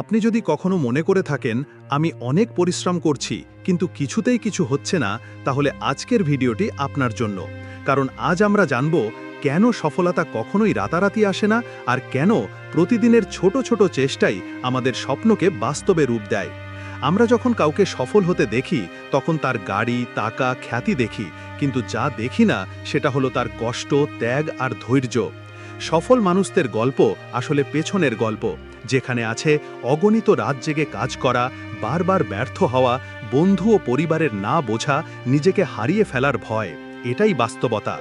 আপনি যদি কখনো মনে করে থাকেন, আমি অনেক পরিশ্রম করছি, কিন্তু কিছুতেই কিছু হচ্ছে না, তাহলে আজকের ভিডিওটি আপনার জন্য। কারণ আজ আমরা জানব কেন সফলতা কখনোই রাতারাতি আসে না আর কেন প্রতিদিনের ছোট ছোট চেষ্টাই আমাদের স্বপ্নকে বাস্তবে রূপ দেয়। আমরা যখন কাউকে সফল হতে দেখি, তখন তার গাড়ি, টাকা, খ্যাতি দেখি, কিন্তু যা দেখি না, সেটা হলো তার কষ্ট, ত্যাগ আর ধৈর্য। সফল মানুষদের গল্প আসলে পেছনের গল্প। যেখানে আছে অগণিত রাত জেগে কাজ করা, বারবার ব্যর্থ হওয়া, বন্ধু ও পরিবারের না বোঝা, নিজেকে হারিয়ে ফেলার ভয়, এটাই বাস্তবতা।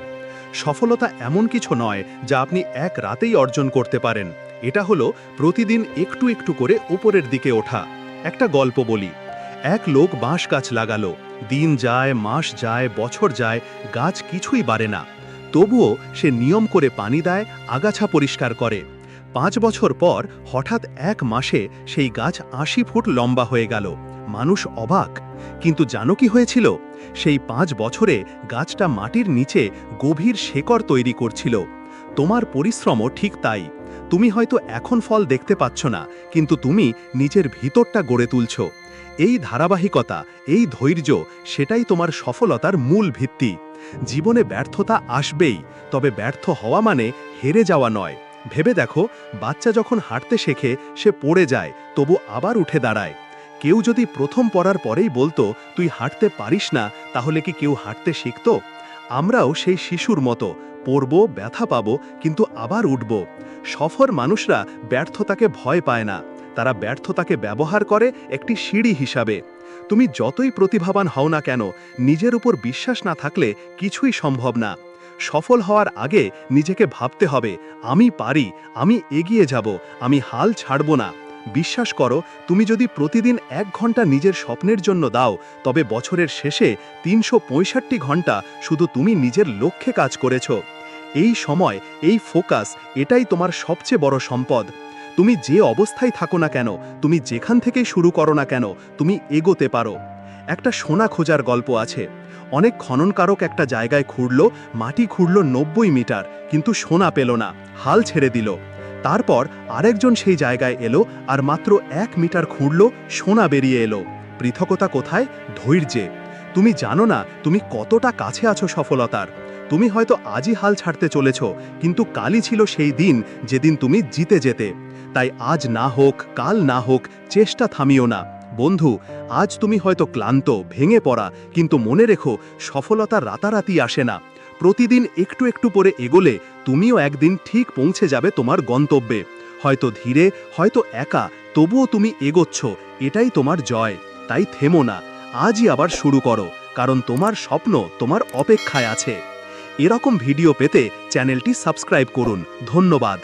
সফলতা এমন কিছু নয় যা আপনি এক রাতেই অর্জন করতে পারেন। এটা হলো প্রতিদিন একটু একটু করে উপরের দিকে ওঠা। একটা গল্প বলি। এক লোক বাঁশ গাছ লাগালো। দিন যায়, মাস যায়, বছর যায়, গাছ কিছুই বাড়ে না। তবুও সে নিয়ম করে পানি দেয়, আগাছা পরিষ্কার করে। পাঁচ বছর পর হঠাৎ এক মাসে সেই গাছ আশি ফুট লম্বা হয়ে গেল। মানুষ অবাক। কিন্তু জানো কি হয়েছিল? সেই পাঁচ বছরে গাছটা মাটির নিচে গভীর শেকড় তৈরি করছিল। তোমার পরিশ্রমও ঠিক তাই। তুমি হয়তো এখন ফল দেখতে পাচ্ছ না, কিন্তু তুমি নিজের ভিতরটা গড়ে তুলছ। এই ধারাবাহিকতা, এই ধৈর্য, সেটাই তোমার সফলতার মূল ভিত্তি। জীবনে ব্যর্থতা আসবেই, তবে ব্যর্থ হওয়া মানে হেরে যাওয়া নয়। ভেবে দেখো, বাচ্চা যখন হাঁটতে শেখে, সে পড়ে যায়, তবু আবার উঠে দাঁড়ায়। কেউ যদি প্রথম পড়ার পরেই বলতো, তুই হাঁটতে পারিস না, তাহলে কি কেউ হাঁটতে শিখত? আমরাও সেই শিশুর মতো, পড়ব, ব্যথা পাব, কিন্তু আবার উঠব। সফর মানুষরা ব্যর্থতাকে ভয় পায় না। তারা ব্যর্থতাকে ব্যবহার করে একটি সিঁড়ি হিসাবে। তুমি যতই প্রতিভাবান হও না কেন, নিজের উপর বিশ্বাস না থাকলে কিছুই সম্ভব না। সফল হওয়ার আগে নিজেকে ভাবতে হবে, আমি পারি, আমি এগিয়ে যাব, আমি হাল ছাড়ব না। বিশ্বাস করো, তুমি যদি প্রতিদিন এক ঘণ্টা নিজের স্বপ্নের জন্য দাও, তবে বছরের শেষে তিনশো ঘণ্টা শুধু তুমি নিজের লক্ষ্যে কাজ করেছ। এই সময়, এই ফোকাস, এটাই তোমার সবচেয়ে বড় সম্পদ। তুমি যে অবস্থায় থাকো না কেন, তুমি যেখান থেকেই শুরু করো না কেন, তুমি এগোতে পারো। একটা সোনা খোঁজার গল্প আছে। অনেক খননকারক একটা জায়গায় খুঁড়ল, মাটি খুঁড়ল নব্বই মিটার, কিন্তু সোনা পেল না, হাল ছেড়ে দিল। তারপর আরেকজন সেই জায়গায় এলো আর মাত্র এক মিটার খুঁড়ল, সোনা বেরিয়ে এলো। পৃথকতা কোথায়? ধৈর্যে। তুমি জানো না, তুমি কতটা কাছে আছো সফলতার। তুমি হয়তো আজই হাল ছাড়তে চলেছ, কিন্তু কালই ছিল সেই দিন, যেদিন তুমি জিতে যেতে। তাই আজ না হোক, কাল না হোক, চেষ্টা থামিও না। বন্ধু, আজ তুমি হয়তো ক্লান্ত, ভেঙে পড়া, কিন্তু মনে রেখো, সফলতা রাতারাতি আসে না। প্রতিদিন একটু একটু করে এগোলে তুমিও একদিন ঠিক পৌঁছে যাবে তোমার গন্তব্যে। হয়তো ধীরে, হয়তো একা, তবুও তুমি এগোচ্ছ, এটাই তোমার জয়। তাই থেমো না, আজই আবার শুরু করো, কারণ তোমার স্বপ্ন তোমার অপেক্ষায় আছে। এরকম ভিডিও পেতে চ্যানেলটি সাবস্ক্রাইব করুন। ধন্যবাদ।